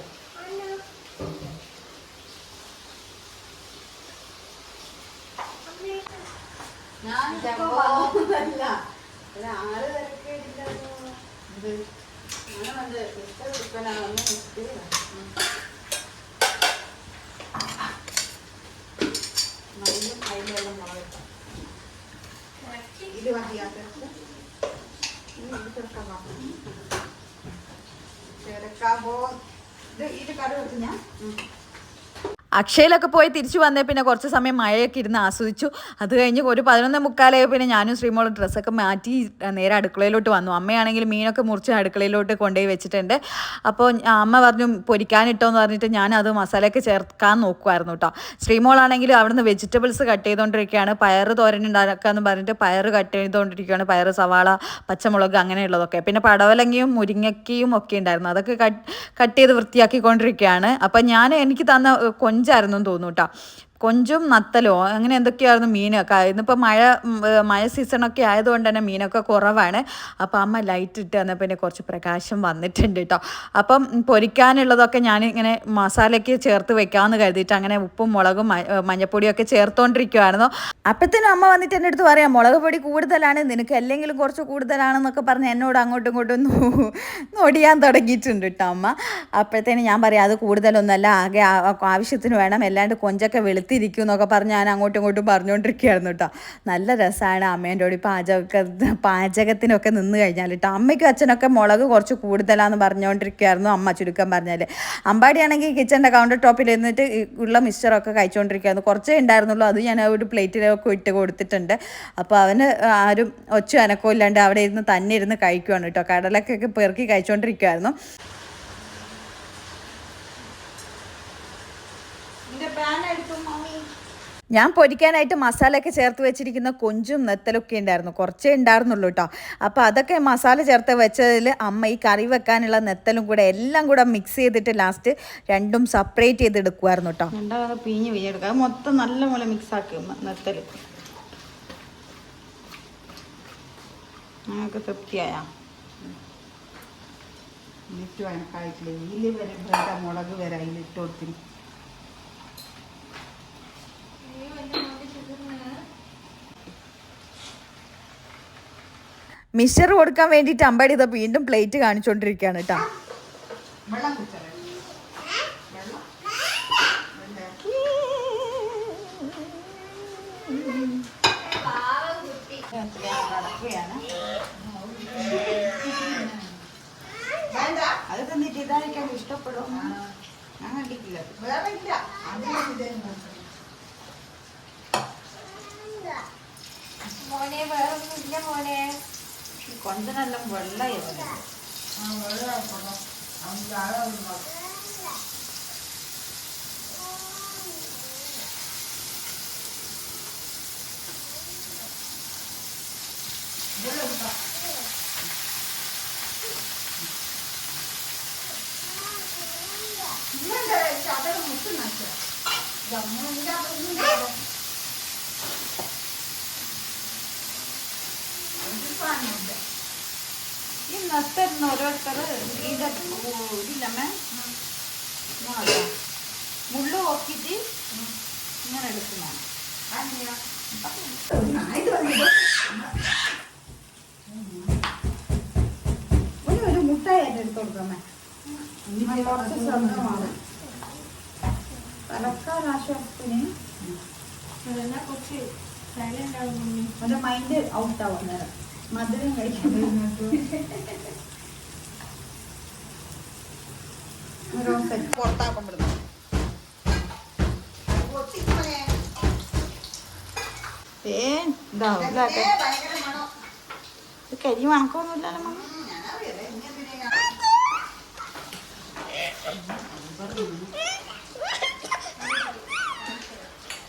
[SPEAKER 2] ഇത് മതിയാത്ത ചേർക്കാമ്പോ ഇത് ഇത് കറി വെച്ച് ഞാൻ
[SPEAKER 1] അക്ഷയിലൊക്കെ പോയി തിരിച്ചു വന്നേ പിന്നെ കുറച്ച് സമയം മഴയൊക്കെ ഇരുന്ന് ആസ്വദിച്ചു. അത് കഴിഞ്ഞ് ഒരു പതിനൊന്ന് മുക്കാലായി പിന്നെ ഞാനും ശ്രീമോളും ഡ്രസ്സൊക്കെ മാറ്റി നേരെ അടുക്കളയിലോട്ട് വന്നു. അമ്മയാണെങ്കിൽ മീനൊക്കെ മുറിച്ച് അടുക്കളയിലോട്ട് കൊണ്ടുപോയി വെച്ചിട്ടുണ്ട്. അപ്പോൾ അമ്മ പറഞ്ഞു പൊരിക്കാനിട്ടോന്ന് പറഞ്ഞിട്ട് ഞാൻ അത് മസാലയൊക്കെ ചേർക്കാൻ നോക്കുമായിരുന്നു കേട്ടോ ശ്രീമോളാണെങ്കിൽ അവിടുന്ന് വെജിറ്റബിൾസ് കട്ട് ചെയ്തുകൊണ്ടിരിക്കുകയാണ് പയർ തോരൻ ഉണ്ടാക്കാന്ന് പറഞ്ഞിട്ട് പയർ കട്ട് ചെയ്തുകൊണ്ടിരിക്കുകയാണ് പയർ സവാള പച്ചമുളക് അങ്ങനെയുള്ളതൊക്കെ. പിന്നെ പടവലങ്ങയും മുരിങ്ങക്കയും ഒക്കെ ഉണ്ടായിരുന്നു. അതൊക്കെ കട്ട് കട്ട് ചെയ്ത് വൃത്തിയാക്കിക്കൊണ്ടിരിക്കുകയാണ്. അപ്പം ഞാൻ എനിക്ക് തന്ന ഏഹ്, കൊഞ്ചായിരുന്നു തോന്നൂട്ടാ കൊഞ്ചും നത്തലോ അങ്ങനെ എന്തൊക്കെയായിരുന്നു മീനൊക്കെ? ഇന്നിപ്പോൾ മഴ മഴ സീസണൊക്കെ ആയതുകൊണ്ട് തന്നെ മീനൊക്കെ കുറവാണ്. അപ്പോൾ അമ്മ ലൈറ്റ് ഇട്ട് വന്നപ്പോൾ പിന്നെ കുറച്ച് പ്രകാശം വന്നിട്ടുണ്ട് കേട്ടോ അപ്പം പൊരിക്കാനുള്ളതൊക്കെ ഞാനിങ്ങനെ മസാലയ്ക്ക് ചേർത്ത് വെക്കാമെന്ന് കരുതിയിട്ട് അങ്ങനെ ഉപ്പും മുളകും മഞ്ഞപ്പൊടിയൊക്കെ ചേർത്തുകൊണ്ടിരിക്കുവായിരുന്നു അപ്പത്തേനും അമ്മ വന്നിട്ട് എന്റെ അടുത്ത് പറയാം മുളക് പൊടി കൂടുതലാണ് നിനക്ക് അല്ലെങ്കിലും കുറച്ച് കൂടുതലാണെന്നൊക്കെ പറഞ്ഞ് എന്നോട് അങ്ങോട്ടും ഇങ്ങോട്ടും ഒടിയാൻ തുടങ്ങിയിട്ടുണ്ട് കേട്ടോ അമ്മ. അപ്പോഴത്തേനും ഞാൻ പറയാം അത് കൂടുതലൊന്നുമല്ല ആകെ ആവശ്യത്തിന് വേണം. അല്ലാണ്ട് കൊഞ്ചൊക്കെ വെളുത്തിരിക്കും എന്നൊക്കെ പറഞ്ഞ് ഞാൻ അങ്ങോട്ടും ഇങ്ങോട്ടും പറഞ്ഞുകൊണ്ടിരിക്കുകയായിരുന്നു കേട്ടോ. നല്ല രസമാണ് അമ്മേന്റെ കൂടി പാചക പാചകത്തിനൊക്കെ നിന്ന് കഴിഞ്ഞാൽ കേട്ടോ. അമ്മയ്ക്കും അച്ഛനൊക്കെ മുളക് കുറച്ച് കൂടുതലാന്ന് പറഞ്ഞുകൊണ്ടിരിക്കുകയായിരുന്നു അമ്മ ചുരുക്കം പറഞ്ഞാൽ അമ്പാടിയാണെങ്കിൽ കിച്ചന്റെ കൗണ്ടർ ടോപ്പിൽ ഇരുന്നിട്ട് ഉള്ള മിക്സ്ചറൊക്കെ കഴിച്ചുകൊണ്ടിരിക്കുകയായിരുന്നു. കുറച്ചേ ഉണ്ടായിരുന്നുള്ളൂ. അത് ഞാൻ ഒരു പ്ലേറ്റിലൊക്കെ ഇട്ട് കൊടുത്തിട്ടുണ്ട്. അപ്പോൾ അവന് ആരും ഒച്ച അനക്കമില്ലാണ്ട് അവിടെ ഇരുന്ന് തന്നെ ഇരുന്ന് കഴിക്കുവാണ് കേട്ടോ. കടലൊക്കെ പെറുക്കി കഴിച്ചുകൊണ്ടിരിക്കുമായിരുന്നു ഞാൻ പൊരിക്കാനായിട്ട് മസാലയൊക്കെ ചേർത്ത് വെച്ചിരിക്കുന്ന കൊഞ്ചും നെത്തലൊക്കെ ഉണ്ടായിരുന്നു. കുറച്ചേ ഉണ്ടായിരുന്നുള്ളൂ കേട്ടോ അപ്പോൾ അതൊക്കെ മസാല ചേർത്ത് വെച്ചതിൽ അമ്മ ഈ കറി വെക്കാനുള്ള നെത്തലും കൂടെ എല്ലാം കൂടെ മിക്സ് ചെയ്തിട്ട് ലാസ്റ്റ് രണ്ടും സെപ്പറേറ്റ് ചെയ്ത് എടുക്കുമായിരുന്നു കേട്ടോ
[SPEAKER 2] രണ്ടാമത് പിഞ്ഞ് പിഞ്ഞെടുക്കുക അത് മൊത്തം നല്ല പോലെ മിക്സ് ആക്കി നിർത്തൽ ഞങ്ങൾക്ക് തൃപ്തിയായ. എന്നിട്ട് വേണക്കായിട്ടില്ല ഇതിൽ വരെ മുളക് വരെ അതിലിട്ട് ഇട്ട്
[SPEAKER 1] മിക്സർ കൊടുക്കാൻ വേണ്ടിയിട്ട് അമ്പാടി ഇതാ വീണ്ടും പ്ലേറ്റ് കാണിച്ചുകൊണ്ടിരിക്കുകയാണ് കേട്ടോ
[SPEAKER 2] ഇഷ്ടപ്പെടും.
[SPEAKER 3] മോനെ വേറെ ഒന്നുമില്ല മോനെ
[SPEAKER 2] കൊഞ്ചനെല്ലാം വെള്ളമായിരുന്നു ഈ നത്തരുന്ന ഓരോരുത്തർ ഇതിന്റെ ഇതില്ലമ്മേ. മുള്ളു നോക്കിയിട്ട് ഇങ്ങനെ എടുക്കുന്നതാണ് ഒരു ഒരു മുട്ടായി എന്റെ എടുത്ത് കൊടുക്കാമേ കുറച്ച് ശ്രമമാണ് തലക്കാലാശ്വാസത്തിന്
[SPEAKER 5] അതെല്ലാം കുറച്ച് സൈലന്റ് ആകും
[SPEAKER 1] മൈൻഡ് ഔട്ട് ആവും നേരം മധുരം കഴിക്കുന്നത്. പുറത്താക്കപ്പെടുന്നു കരി മണക്കൊന്നുമില്ലല്ലോ മമ്മ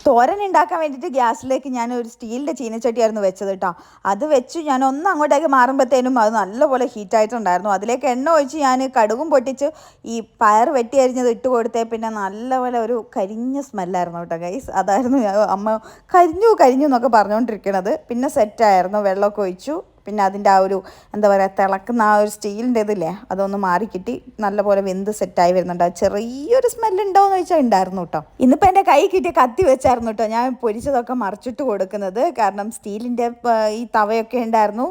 [SPEAKER 1] തോരൻ ഉണ്ടാക്കാൻ വേണ്ടിയിട്ട് ഗ്യാസിലേക്ക് ഞാൻ ഒരു സ്റ്റീലിന്റെ ചീനച്ചട്ടിയായിരുന്നു വെച്ചത് കേട്ടോ. അത് വെച്ച് ഞാൻ ഒന്ന് അങ്ങോട്ടേക്ക് മാറുമ്പോഴത്തേനും അത് നല്ലപോലെ ഹീറ്റായിട്ടുണ്ടായിരുന്നു അതിലേക്ക് എണ്ണ ഒഴിച്ച് ഞാൻ കടുകും പൊട്ടിച്ച് ഈ പയർ വെട്ടി അരിഞ്ഞത് ഇട്ട് കൊടുത്തേ പിന്നെ നല്ലപോലെ ഒരു കരിഞ്ഞ സ്മെല്ലായിരുന്നു കേട്ടോ ഗൈസ് അതായിരുന്നു അമ്മ കരിഞ്ഞു കരിഞ്ഞു എന്നൊക്കെ പറഞ്ഞുകൊണ്ടിരിക്കണത്. പിന്നെ സെറ്റായിരുന്നു വെള്ളമൊക്കെ ഒഴിച്ചു. പിന്നെ അതിന്റെ ആ ഒരു എന്താ പറയുക തിളക്കുന്ന ആ ഒരു സ്റ്റീലിന്റെ ഇതില്ലേ അതൊന്ന് മാറിക്കിട്ടി നല്ലപോലെ വെന്ത് സെറ്റായി വരുന്നുണ്ട്. ചെറിയൊരു സ്മെല്ലുണ്ടോ എന്ന് ചോദിച്ചാൽ ഉണ്ടായിരുന്നു കേട്ടോ ഇന്നിപ്പോൾ എന്റെ കൈ കിട്ടിയ കത്തി വെച്ചായിരുന്നു കേട്ടോ ഞാൻ പൊരിച്ചതൊക്കെ മറിച്ചിട്ട് കൊടുക്കുന്നത്. കാരണം സ്റ്റീലിന്റെ ഈ തവയൊക്കെ ഉണ്ടായിരുന്നു.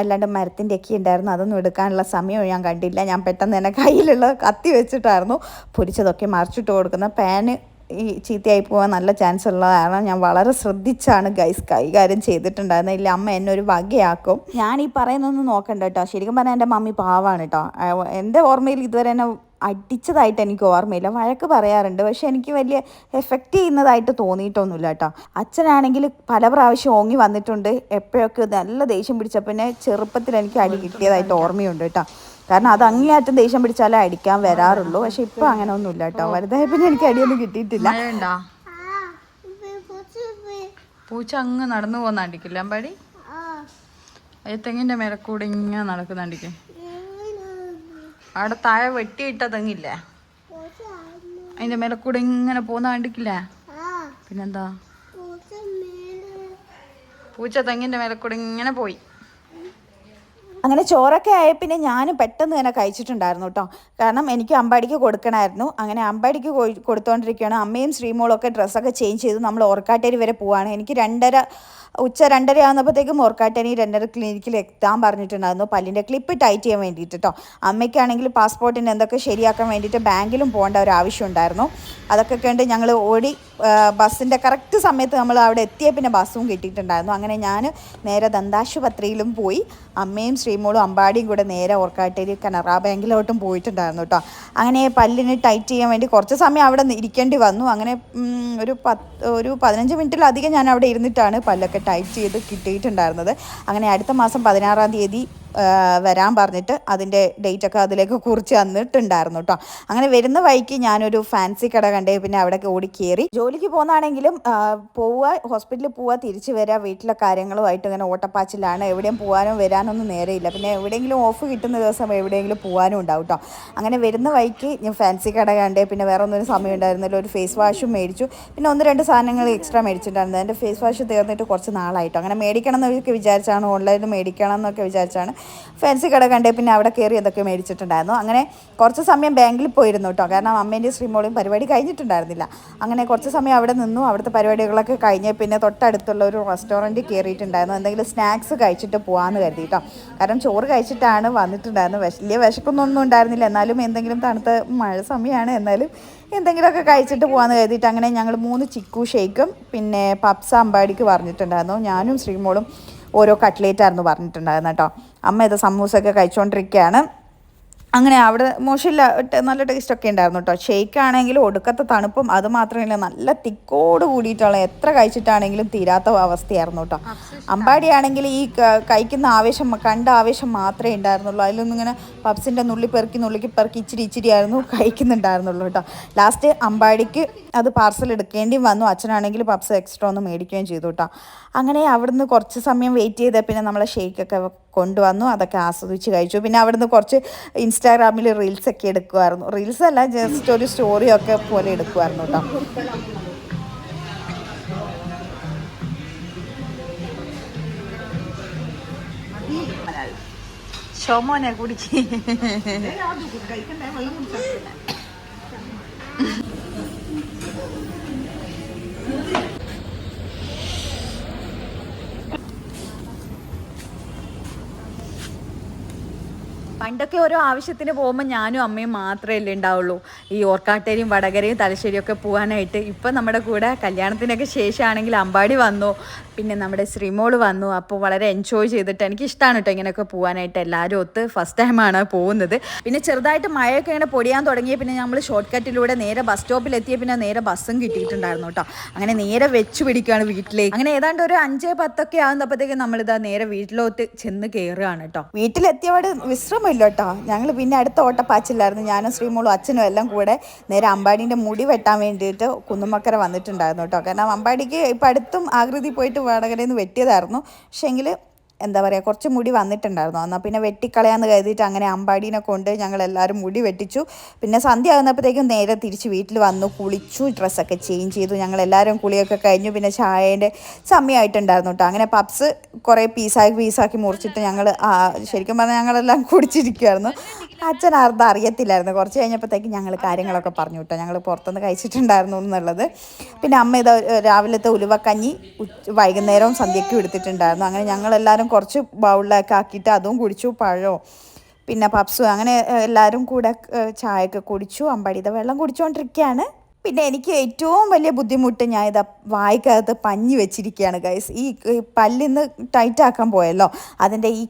[SPEAKER 1] അല്ലാണ്ട് മരത്തിന്റെ ഒക്കെ ഉണ്ടായിരുന്നു. അതൊന്നും എടുക്കാനുള്ള സമയം ഞാൻ കണ്ടില്ല. ഞാൻ പെട്ടെന്ന് തന്നെ കയ്യിലുള്ള കത്തി വെച്ചിട്ടായിരുന്നു പൊരിച്ചതൊക്കെ മറിച്ചിട്ട് കൊടുക്കുന്ന പാന് ഈ ചീത്തയായി പോകാൻ നല്ല ചാൻസ് ഉള്ളതാണ് ഞാൻ വളരെ ശ്രദ്ധിച്ചാണ് ഗൈസ് കൈകാര്യം ചെയ്തിട്ടുണ്ടായിരുന്നത്. ഇല്ല അമ്മ എന്നെ ഒരു വകയാക്കും. ഞാൻ ഈ പറയുന്നൊന്നും നോക്കണ്ട കേട്ടോ ശരിക്കും പറഞ്ഞാൽ എന്റെ മമ്മി പാവാണ് കേട്ടോ എന്റെ ഓർമ്മയിൽ ഇതുവരെ എന്നെ അടിച്ചതായിട്ട് എനിക്ക് ഓർമ്മയില്ല. വഴക്ക് പറയാറുണ്ട്. പക്ഷെ എനിക്ക് വലിയ എഫക്റ്റ് ചെയ്യുന്നതായിട്ട് തോന്നിയിട്ടൊന്നുമില്ല കേട്ടോ അച്ഛനാണെങ്കിൽ പല പ്രാവശ്യം ഓങ്ങി വന്നിട്ടുണ്ട്. എപ്പോഴൊക്കെ നല്ല ദേഷ്യം പിടിച്ച പിന്നെ ചെറുപ്പത്തിൽ എനിക്ക് അടി കിട്ടിയതായിട്ട് ഓർമ്മയുണ്ട് കേട്ടോ കാരണം അത് അങ്ങേയറ്റം ദേഷ്യം പിടിച്ചാലേ അടിക്കാൻ വരാറുള്ളൂ. പക്ഷെ ഇപ്പൊ അങ്ങനെ ഒന്നുമില്ല കേട്ടോ പിന്നെ എനിക്ക് അടിയൊന്നും കിട്ടിയിട്ടില്ല.
[SPEAKER 6] പൂച്ച അങ്ങ് നടന്നു പോകുന്ന അടിക്കില്ല അത് തെങ്ങിന്റെ മേലെ കൂടെ ഇങ്ങനെ നടക്കുന്ന അവിടെ താഴെ വെട്ടിയിട്ട തെങ്ങില്ലേ? അതിന്റെ മേലെ കൂടെ ഇങ്ങനെ പോകുന്ന കണ്ടിക്കില്ല പിന്നെന്താ? പൂച്ച തെങ്ങിന്റെ മേലെ കൂടെ ഇങ്ങനെ പോയി.
[SPEAKER 1] അങ്ങനെ ചോറൊക്കെ ആയ പിന്നെ ഞാനും പെട്ടെന്ന് തന്നെ കഴിച്ചിട്ടുണ്ടായിരുന്നു കേട്ടോ കാരണം എനിക്ക് അമ്പാടിക്ക് കൊടുക്കണമായിരുന്നു അങ്ങനെ അമ്പാടിക്ക് കൊടുത്തുകൊണ്ടിരിക്കുകയാണ് അമ്മയും ശ്രീമോളും ഒക്കെ ഡ്രസ്സൊക്കെ ചേഞ്ച് ചെയ്ത് നമ്മൾ ഓർക്കാട്ടേരി വരെ പോവാണ്. എനിക്ക് രണ്ടര ഉച്ച രണ്ടര ആകുന്നപ്പോഴത്തേക്കും ഓർക്കാട്ടേരി രണ്ടര ക്ലിനിക്കിൽ എത്താൻ പറഞ്ഞിട്ടുണ്ടായിരുന്നു. പല്ലിന്റെ ക്ലിപ്പ് ടൈറ്റ് ചെയ്യാൻ വേണ്ടിയിട്ട് കേട്ടോ അമ്മയ്ക്കാണെങ്കിൽ പാസ്പോർട്ടിന് എന്തൊക്കെ ശരിയാക്കാൻ വേണ്ടിയിട്ട് ബാങ്കിലും പോകേണ്ട ഒരു ആവശ്യം ഉണ്ടായിരുന്നു. അതൊക്കെ കണ്ട് ഞങ്ങൾ ഓടി ബസ്സിന്റെ കറക്റ്റ് സമയത്ത് നമ്മൾ അവിടെ എത്തിയ പിന്നെ ബസ്സും കിട്ടിയിട്ടുണ്ടായിരുന്നു. അങ്ങനെ ഞാൻ നേരെ ദന്താശുപത്രിയിലും പോയി. അമ്മയും ശ്രീമോളും അമ്പാടിയും കൂടെ നേരെ ഓർക്കാട്ടേരി കനറ ബാങ്കിലോട്ടും പോയിട്ടുണ്ടായിരുന്നു കേട്ടോ അങ്ങനെ പല്ലിന് ടൈറ്റ് ചെയ്യാൻ വേണ്ടി കുറച്ച് സമയം അവിടെ ഇരിക്കേണ്ടി വന്നു. അങ്ങനെ ഒരു പത്ത് ഒരു പതിനഞ്ച് മിനിറ്റിലധികം ഞാൻ അവിടെ ഇരുന്നിട്ടാണ് പല്ലൊക്കെ ടൈറ്റ് ചെയ്ത് കിട്ടിയിട്ടുണ്ടായിരുന്നത്. അങ്ങനെ അടുത്ത മാസം പതിനാറാം തീയതി വരാൻ പറഞ്ഞിട്ട് അതിന്റെ ഡേറ്റ് ഒക്കെ അതിലേക്ക് കുറിച്ച് തന്നിട്ടുണ്ടായിരുന്നു കേട്ടോ അങ്ങനെ വരുന്ന വഴിക്ക് ഞാനൊരു ഫാൻസി കട കണ്ടേ പിന്നെ അവിടെ ഓടി കയറി ജോലിക്ക് പോകുന്നതാണെങ്കിലും പോവുക ഹോസ്പിറ്റലിൽ പോവുക തിരിച്ചു വരിക വീട്ടിലെ കാര്യങ്ങളുമായിട്ട് ഇങ്ങനെ ഓട്ടപ്പാച്ചിലാണ്. എവിടെയും പോകാനോ വരാനൊന്നും നേരെയില്ല. പിന്നെ എവിടെയെങ്കിലും ഓഫ് കിട്ടുന്ന ദിവസം എവിടെയെങ്കിലും പോകാനും ഉണ്ടാവും കേട്ടോ അങ്ങനെ വരുന്ന വഴിക്ക് ഞാൻ ഫാൻസി കട കണ്ടേ പിന്നെ വേറെ ഒന്നും സമയം ഉണ്ടായിരുന്നില്ല ഒരു ഫേസ് വാഷും മേടിച്ചു. പിന്നെ ഒന്ന് രണ്ട് സാധനങ്ങൾ എക്സ്ട്രാ മേടിച്ചിട്ടുണ്ടായിരുന്നു. എന്റെ ഫേസ് വാഷ് തീർന്നിട്ട് കുറച്ച് നാളായിട്ടോ അങ്ങനെ മേടിക്കണം എന്നൊക്കെ വിചാരിച്ചാണ് ഓൺലൈനിൽ മേടിക്കണം എന്നൊക്കെ വിചാരിച്ചാണ്. ഫാൻസി കട കണ്ടേ പിന്നെ അവിടെ കയറി അതൊക്കെ മേടിച്ചിട്ടുണ്ടായിരുന്നു. അങ്ങനെ കുറച്ച് സമയം ബാങ്കിൽ പോയിരുന്നു കേട്ടോ. കാരണം അമ്മേന്റെയും ശ്രീമോളും പരിപാടി കഴിഞ്ഞിട്ടുണ്ടായിരുന്നില്ല. അങ്ങനെ കുറച്ച് സമയം അവിടെ നിന്നു. അവിടുത്തെ പരിപാടികളൊക്കെ കഴിഞ്ഞ് പിന്നെ തൊട്ടടുത്തുള്ള ഒരു റെസ്റ്റോറന്റ് കയറിയിട്ടുണ്ടായിരുന്നു എന്തെങ്കിലും സ്നാക്സ് കഴിച്ചിട്ട് പോകാമെന്ന് കരുതി കേട്ടോ. കാരണം ചോറ് കഴിച്ചിട്ടാണ് വന്നിട്ടുണ്ടായിരുന്നത്. വലിയ വിശക്കൊന്നും ഉണ്ടായിരുന്നില്ല. എന്നാലും എന്തെങ്കിലും തണുത്ത മഴ സമയമാണ്. എന്നാലും എന്തെങ്കിലുമൊക്കെ കഴിച്ചിട്ട് പോകാമെന്ന് കരുതിയിട്ട് അങ്ങനെ ഞങ്ങൾ മൂന്ന് ചിക്കു ഷേക്കും പിന്നെ പപ്സ അമ്പാടിക്ക് പറഞ്ഞിട്ടുണ്ടായിരുന്നു. ഞാനും ശ്രീമോളും ഓരോ കട്ട്ലേറ്റ് ആയിരുന്നു പറഞ്ഞിട്ടുണ്ടായിരുന്നു കേട്ടോ. അമ്മ ഇത് സമൂസൊക്കെ കഴിച്ചുകൊണ്ടിരിക്കുകയാണ് അങ്ങനെ അവിടെ മോശമില്ല നല്ല ടേസ്റ്റ് ഒക്കെ ഉണ്ടായിരുന്നു കേട്ടോ ഷേക്ക് ആണെങ്കിലും ഒടുക്കത്തെ തണുപ്പും അത് മാത്രമല്ല നല്ല തിക്കോട് കൂടിയിട്ടുള്ള എത്ര കഴിച്ചിട്ടാണെങ്കിലും തീരാത്ത അവസ്ഥയായിരുന്നു കേട്ടോ അമ്പാടി ആണെങ്കിൽ ഈ കഴിക്കുന്ന ആവേശം കണ്ട ആവേശം മാത്രമേ ഉണ്ടായിരുന്നുള്ളൂ. അതിലൊന്നും ഇങ്ങനെ പപ്സിന്റെ നുള്ളി പെറുക്കി നുള്ളിക്ക് പെറുക്കി ഇച്ചിരി ഇച്ചിരി ആയിരുന്നു കഴിക്കുന്നുണ്ടായിരുന്നുള്ളൂ കേട്ടോ ലാസ്റ്റ് അമ്പാടിക്ക് അത് പാർസൽ എടുക്കേണ്ടി വന്നു. അച്ഛനാണെങ്കിൽ പപ്സ് എക്സ്ട്രാ ഒന്ന് മേടിക്കുകയും ചെയ്തു കേട്ടോ അങ്ങനെ അവിടുന്ന് കുറച്ച് സമയം വെയിറ്റ് ചെയ്താൽ പിന്നെ നമ്മളെ ഷേക്കൊക്കെ കൊണ്ടുവന്നു അതൊക്കെ ആസ്വദിച്ച് കഴിച്ചു. പിന്നെ അവിടുന്ന് കുറച്ച് ഇൻസ്റ്റാഗ്രാമിൽ റീൽസ് ഒക്കെ എടുക്കുമായിരുന്നു റീൽസ് അല്ല ജസ്റ്റ് ഒരു സ്റ്റോറിയൊക്കെ പോലെ എടുക്കുമായിരുന്നു കേട്ടോ. ഷോമോനെ കുടിക്ക്
[SPEAKER 2] പണ്ടൊക്കെ ഓരോ ആവശ്യത്തിന് പോകുമ്പോൾ ഞാനും അമ്മയും മാത്രമേ അല്ലേ ഉണ്ടാവുള്ളൂ. ഈ ഓർക്കാട്ടേരിയും വടകരയും തലശ്ശേരിയും ഒക്കെ പോകാനായിട്ട് ഇപ്പം നമ്മുടെ കൂടെ കല്യാണത്തിനൊക്കെ ശേഷമാണെങ്കിൽ അമ്പാടി വന്നു. പിന്നെ നമ്മുടെ ശ്രീമോൾ വന്നു. അപ്പോൾ വളരെ എൻജോയ് ചെയ്തിട്ട് എനിക്ക് ഇഷ്ടമാണ് കേട്ടോ ഇങ്ങനെയൊക്കെ പോകാനായിട്ട് എല്ലാവരും ഒത്ത് ഫസ്റ്റ് ടൈമാണ് പോകുന്നത്. പിന്നെ ചെറുതായിട്ട് മഴയൊക്കെ ഇങ്ങനെ പൊടിയാൻ തുടങ്ങിയ പിന്നെ നമ്മൾ ഷോർട്ട് കട്ടിലൂടെ നേരെ ബസ് സ്റ്റോപ്പിൽ എത്തിയ പിന്നെ നേരെ ബസ്സും കിട്ടിയിട്ടുണ്ടായിരുന്നു കേട്ടോ അങ്ങനെ നേരെ വെച്ച് പിടിക്കുകയാണ് വീട്ടിലേക്ക് അങ്ങനെ ഏതാണ്ട് ഒരു അഞ്ച് പത്തൊക്കെ ആകുന്നപ്പോഴത്തേക്ക് നമ്മളിതാ നേരെ വീട്ടിലോട്ട് ചെന്ന് കയറുകയാണ് കേട്ടോ
[SPEAKER 1] വീട്ടിലെത്തിയപാട് വിശ്രമമില്ല കേട്ടോ ഞങ്ങൾ പിന്നെ അടുത്ത ഓട്ടപ്പാച്ചിലായിരുന്നു. ഞാനും ശ്രീമോളും അച്ഛനും എല്ലാം കൂടെ നേരെ അമ്പാടീന്റെ മുടി വെട്ടാൻ വേണ്ടിയിട്ട് കുന്നുമക്കര വന്നിട്ടുണ്ടായിരുന്നു കേട്ടോ. കാരണം അമ്പാടിക്ക് ഇപ്പം അടുത്തും ആകൃതി പോയിട്ട് വടകരയിൽ നിന്ന് വെട്ടിയതായിരുന്നു പക്ഷേങ്കിൽ എന്താ പറയുക കുറച്ച് മുടി വന്നിട്ടുണ്ടായിരുന്നു. എന്നാൽ പിന്നെ വെട്ടിക്കളയാന്ന് കരുതിയിട്ട് അങ്ങനെ അമ്പാടീനെ കൊണ്ട് ഞങ്ങൾ എല്ലാവരും മുടി വെട്ടിച്ചു. പിന്നെ സന്ധ്യ ആകുന്നപ്പോഴത്തേക്കും നേരെ തിരിച്ച് വീട്ടിൽ വന്നു കുളിച്ചു ഡ്രസ്സൊക്കെ ചേഞ്ച് ചെയ്തു. ഞങ്ങൾ എല്ലാവരും കുളിയൊക്കെ കഴിഞ്ഞു. പിന്നെ ചായേന്റെ സമയമായിട്ടുണ്ടായിരുന്നു കേട്ടോ അങ്ങനെ പപ്സ് കുറേ പീസാക്കി പീസാക്കി മുറിച്ചിട്ട് ഞങ്ങൾ ശരിക്കും പറഞ്ഞാൽ ഞങ്ങളെല്ലാം കുടിച്ചിരിക്കുമായിരുന്നു അച്ഛൻ അർത്ഥം അറിയത്തില്ലായിരുന്നു. കുറച്ച് കഴിഞ്ഞപ്പോഴത്തേക്ക് ഞങ്ങൾ കാര്യങ്ങളൊക്കെ പറഞ്ഞു കേട്ടോ ഞങ്ങൾ പുറത്തുനിന്ന് കഴിച്ചിട്ടുണ്ടായിരുന്നു എന്നുള്ളത്. പിന്നെ അമ്മ ഇത് രാവിലത്തെ ഉലുവക്കഞ്ഞി വൈകുന്നേരവും സന്ധ്യയ്ക്കും എടുത്തിട്ടുണ്ടായിരുന്നു. അങ്ങനെ ഞങ്ങളെല്ലാവരും കുറച്ച് ബൗളിലൊക്കെ ആക്കിയിട്ട് അതും കുടിച്ചു പഴവും. പിന്നെ പപ്സും അങ്ങനെ എല്ലാവരും കൂടെ ചായയൊക്കെ കുടിച്ചു അമ്പടിത വെള്ളം കുടിച്ചുകൊണ്ടിരിക്കുകയാണ് പിന്നെ എനിക്ക് ഏറ്റവും വലിയ ബുദ്ധിമുട്ട് ഞാൻ ഇതാ വായിക്കകത്ത് പഞ്ഞി വെച്ചിരിക്കുകയാണ് ഗൈസ് ഈ പല്ലിന്ന് ടൈറ്റാക്കാൻ പോയല്ലോ. അതിന്റെ ഈ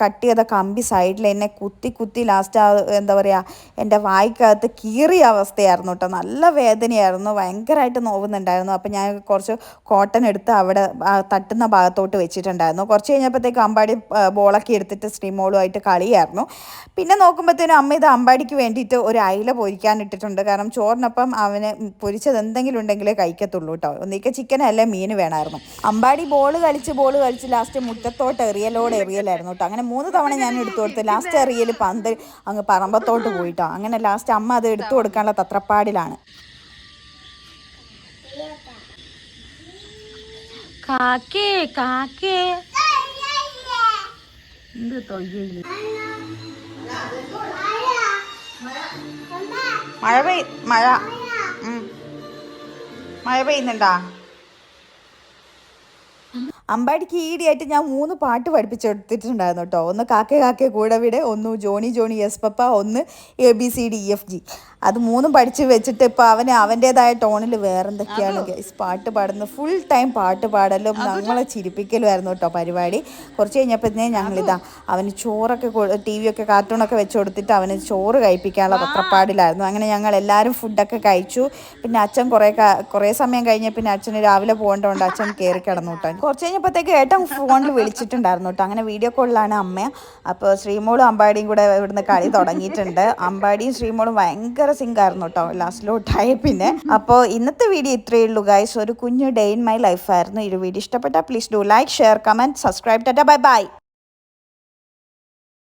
[SPEAKER 1] കട്ട് ചെയ്ത കമ്പി സൈഡിൽ എന്നെ കുത്തി കുത്തി ലാസ്റ്റ് ആ എന്താ പറയുക എന്റെ വായിക്കകത്ത് കീറിയ അവസ്ഥയായിരുന്നു കേട്ടോ നല്ല വേദനയായിരുന്നു. ഭയങ്കരമായിട്ട് നോവുന്നുണ്ടായിരുന്നു. അപ്പോൾ ഞാൻ കുറച്ച് കോട്ടൺ എടുത്ത് അവിടെ തട്ടുന്ന ഭാഗത്തോട്ട് വെച്ചിട്ടുണ്ടായിരുന്നു. കുറച്ച് കഴിഞ്ഞപ്പോഴത്തേക്ക് അമ്പാടി ബോളൊക്കെ എടുത്തിട്ട് സ്ട്രീമോളുമായിട്ട് കളിയായിരുന്നു. പിന്നെ നോക്കുമ്പോഴത്തേനും അമ്മ ഇത് അമ്പാടിക്ക് വേണ്ടിയിട്ട് ഒരു അയില പൊരിക്കാൻ ഇട്ടിട്ടുണ്ട്. കാരണം ചോറിനൊപ്പം അവന് പൊരിച്ചത് എന്തെങ്കിലും ഉണ്ടെങ്കിലേ കഴിക്കത്തുള്ളൂ കേട്ടോ ഒന്നിക്കെ ചിക്കൻ അല്ലേ മീൻ വേണമായിരുന്നു അമ്പാടി ബോൾ കളിച്ച് ബോൾ കളിച്ച് ലാസ്റ്റ് മുറ്റത്തോട്ട് എറിയലോട് എറിയലായിരുന്നു കേട്ടോ അങ്ങനെ മൂന്ന് തവണ ഞാൻ എടുത്തു കൊടുത്ത്. ലാസ്റ്റ് എറിയൽ പന്ത് അങ്ങ് പറമ്പത്തോട്ട് പോയിട്ടോ അങ്ങനെ ലാസ്റ്റ് അമ്മ അത് എടുത്തു കൊടുക്കാനുള്ള തത്രപ്പാടിലാണ്.
[SPEAKER 2] കാക്കേ കാക്കേ. എന്ത് തൊയ്യയില്ല
[SPEAKER 1] മഴ പെയ് മഴ. മഴ പെയ്യുന്നുണ്ടാ? അമ്പാടിക്ക് ഈടിയായിട്ട് ഞാൻ മൂന്ന് പാട്ട് പഠിപ്പിച്ചെടുത്തിട്ടുണ്ടായിരുന്നു കേട്ടോ. ഒന്ന് കാക്കെ കാക്കെ കൂടെ വിടെ ഒന്ന് ജോണി ജോണി എസ് പപ്പ ഒന്ന് A B C D E F G. അത് മൂന്നും പഠിച്ച് വെച്ചിട്ട് ഇപ്പം അവന് അവന്റേതായ ടോണിൽ വേറെന്തൊക്കെയാണ് പാട്ട് പാടുന്നത് ഫുൾ ടൈം പാട്ട് പാടലും നമ്മളെ ചിരിപ്പിക്കലുമായിരുന്നു കേട്ടോ പരിപാടി. കുറച്ച് കഴിഞ്ഞപ്പോഴത്തേ ഞങ്ങളിതാ അവന് ചോറൊക്കെ ടി വി ഒക്കെ കാർട്ടൂണൊക്കെ വെച്ച് കൊടുത്തിട്ട് അവന് ചോറ് കഴിപ്പിക്കാനുള്ള പത്രപ്പാടിലായിരുന്നു. അങ്ങനെ ഞങ്ങൾ എല്ലാവരും ഫുഡൊക്കെ കഴിച്ചു. പിന്നെ അച്ഛൻ കുറേ കുറേ സമയം കഴിഞ്ഞ പിന്നെ അച്ഛന് രാവിലെ പോകേണ്ടതുകൊണ്ട് അച്ഛൻ കയറി കിടന്നു കേട്ടോ. കുറച്ച് കഴിഞ്ഞപ്പോഴത്തേക്ക് ഏട്ടൻ ഫോണിൽ വിളിച്ചിട്ടുണ്ടായിരുന്നു കേട്ടോ. അങ്ങനെ വീഡിയോ കോളിലാണ് അമ്മ. അപ്പോൾ ശ്രീമോളും അമ്പാടിയും കൂടെ ഇവിടുന്ന് കളി തുടങ്ങിയിട്ടുണ്ട്. അമ്പാടിയും ശ്രീമോളും ഭയങ്കര സിങ്കായിരുന്നു കേട്ടോ. ലാസ്റ്റിലോട്ടായ പിന്നെ. അപ്പോൾ ഇന്നത്തെ വീഡിയോ ഇത്രയേ ഉള്ളൂ ഗൈസ് ഒരു കുഞ്ഞു ഡേ ഇൻ മൈ ലൈഫായിരുന്നു ഈ വീഡിയോ ഇഷ്ടപ്പെട്ടാൽ please do like share comment subscribe tata bye bye